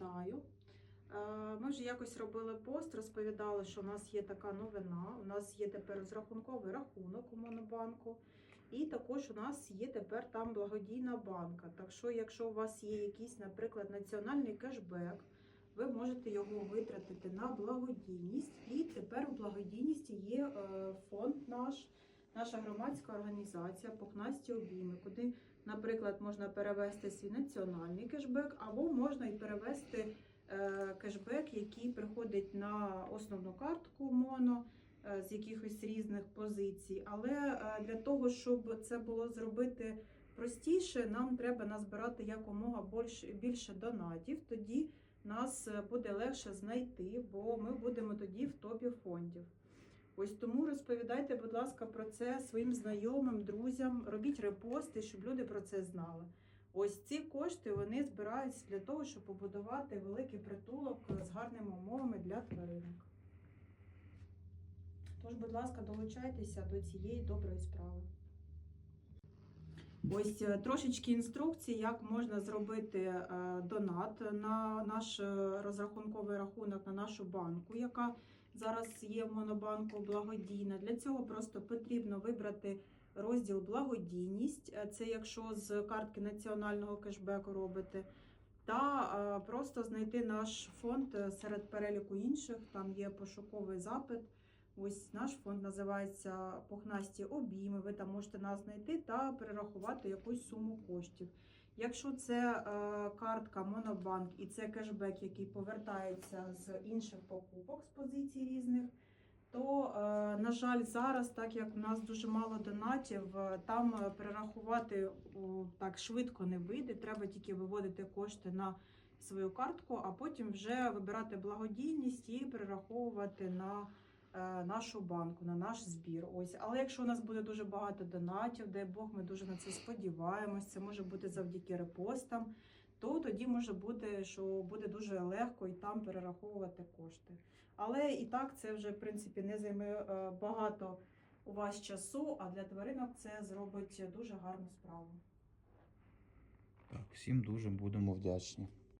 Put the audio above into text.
вітаю. Е, Ми вже якось робили пост, розповідали, що у нас є така новина. У нас є тепер розрахунковий рахунок у Монобанку, і також у нас є тепер там благодійна банка. Так що, якщо у вас є якийсь, наприклад, національний кешбек, ви можете його витратити на благодійність. І тепер у благодійності є е, фонд наш, наша громадська організація Пухнасті обійми, куди Наприклад, можна перевести свій національний кешбек, або можна і перевести е, кешбек, який приходить на основну картку МОНО е, з якихось різних позицій. Але е, для того, щоб це було зробити простіше, нам треба назбирати якомога більше, донатів. Тоді нас буде легше знайти, бо ми будемо тоді в топі фондів. Ось тому розповідайте, будь ласка, про це своїм знайомим, друзям, робіть репости, щоб люди про це знали. Ось ці кошти вони збираються для того, щоб побудувати великий притулок з гарними умовами для тваринок. Тож, будь ласка, долучайтеся до цієї доброї справи. Ось е, трошечки інструкцій, як можна зробити е, донат на наш е, розрахунковий рахунок на нашу банку, яка зараз є в Монобанку благодійна. Для цього просто потрібно вибрати розділ благодійність. Е, Це якщо з картки національного кешбеку робите. Та е, просто знайти наш фонд е, серед переліку інших. Там є пошуковий запит. Ось наш фонд називається Пухнасті обійми. Ви там можете нас знайти та перерахувати якусь суму коштів. Якщо це е, картка Монобанк і це кешбек, який повертається з інших покупок з позицій різних, то, е, на жаль, зараз, так як у нас дуже мало донатів, е, там перерахувати так швидко не вийде. Треба тільки виводити кошти на свою картку, а потім вже вибирати благодійність і перераховувати на нашу банку, на наш збір. Ось, але якщо у нас буде дуже багато донатів, дай Бог, ми дуже на це сподіваємось. Це може бути завдяки репостам. То тоді може бути, що буде дуже легко і там перераховувати кошти. Але і так це вже в принципі не займе е, багато у вас часу, а для тваринок це зробить дуже гарну справу. Так, всім дуже будемо вдячні.